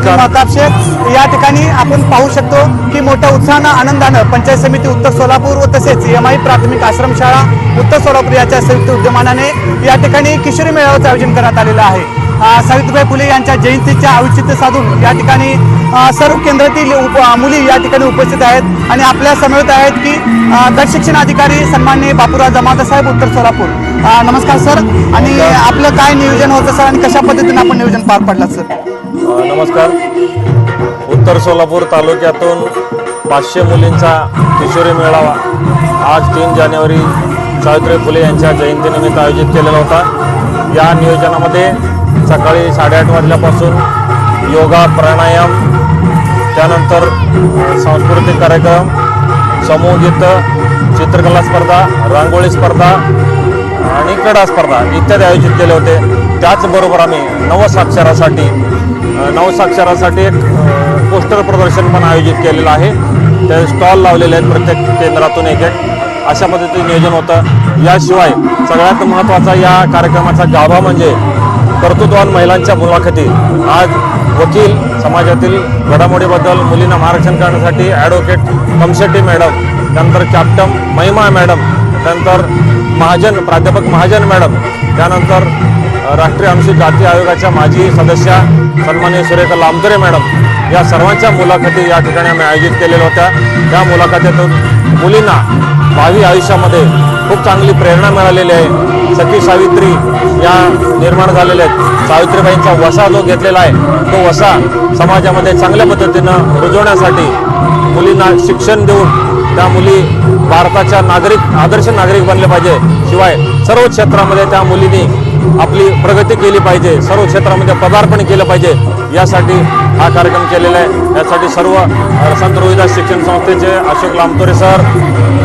नमस्कार. शेख या ठिकाणी आपण पाहू शकतो की मोठ्या उत्साहानं आनंदानं पंचायत समिती उत्तर सोलापूर व तसेच एम आय प्राथमिक आश्रमशाळा उत्तर सोलापूर याच्या संयुक्त उद्यमानाने या ठिकाणी किशोरी मेळाव्याचं आयोजन करण्यात आलेलं आहे सावित्रीबाई फुले यांच्या जयंतीच्या औचित्य साधून या ठिकाणी सर्व केंद्रातील उप मुली या ठिकाणी उपस्थित आहेत आणि आपल्या समवेत आहेत की अ, गट शिक्षण अधिकारी सन्माननीय बापूराव जमाता साहेब उत्तर सोलापूर नमस्कार सर. आणि आपलं काय नियोजन होतं सर? आणि कशा पद्धतीने आपण नियोजन पार पडलात सर? नमस्कार. उत्तर सोलापूर तालुक्यातून पाचशे मुलींचा किशोरी मेळावा आज तीन जानेवारी सावित्रीबाई फुले यांच्या जयंतीनिमित्त आयोजित केलेला होता. या नियोजनामध्ये सकाळी साडेआठ वाजल्यापासून योगा प्राणायाम त्यानंतर सांस्कृतिक कार्यक्रम समूहगीत चित्रकला स्पर्धा रांगोळी स्पर्धा आणि क्रीडा स्पर्धा इत्यादी आयोजित केले होते. त्याचबरोबर आम्ही नवसाक्षरासाठी नवसाक्षरासाठी एक पोस्टर प्रदर्शन पण आयोजित केलेलं आहे. ते स्टॉल लावलेले आहेत प्रत्येक केंद्रातून एक एक. अशा पद्धतीने नियोजन होतं. याशिवाय सगळ्यात महत्त्वाचा या कार्यक्रमाचा गाभा म्हणजे कर्तृत्ववान महिलांच्या मुलाखती. आज वकील समाजातील घडामोडीबद्दल मुलींना मार्गदर्शन करण्यासाठी ॲडव्होकेट कमशेट्टी मॅडम त्यानंतर कॅप्टन महिमा मॅडम त्यानंतर महाजन प्राध्यापक महाजन मॅडम त्यानंतर राष्ट्रीय अनुसूचित जाती आयोगाच्या माजी सदस्या सन्माननीय सुरेखा लामदरे मॅडम या सर्वांच्या मुलाखती या ठिकाणी आम्ही आयोजित केलेल्या होत्या. त्या मुलाखतीतून मुलींना भावी आयुष्यामध्ये खूप चांगली प्रेरणा मिळालेली आहे. सखी सावित्री या निर्माण झालेल्या आहेत. सावित्रीबाईंचा वसा जो घेतलेला आहे तो वसा समाजामध्ये चांगल्या पद्धतीनं रुजवण्यासाठी मुलींना शिक्षण देऊन त्या मुली भारताच्या नागरिक आदर्श नागरिक बनले पाहिजे. शिवाय सर्व क्षेत्रामध्ये त्या मुलींनी आपली प्रगती केली पाहिजे. सर्व क्षेत्रामध्ये पदार्पण केलं पाहिजे. यासाठी हा कार्यक्रम केलेला आहे. यासाठी सर्व संत रोहिदास शिक्षण संस्थेचे अशोक लामतोरे सर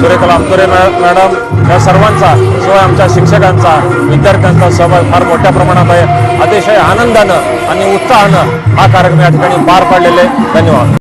सुरेखा लामतोरे मॅडम या सर्वांचा शिवाय आमच्या शिक्षकांचा विद्यार्थ्यांचा सहभाग फार मोठ्या प्रमाणात आहे. अतिशय आनंदानं आणि उत्साहानं हा कार्यक्रम या ठिकाणी पार पाडलेला आहे. धन्यवाद.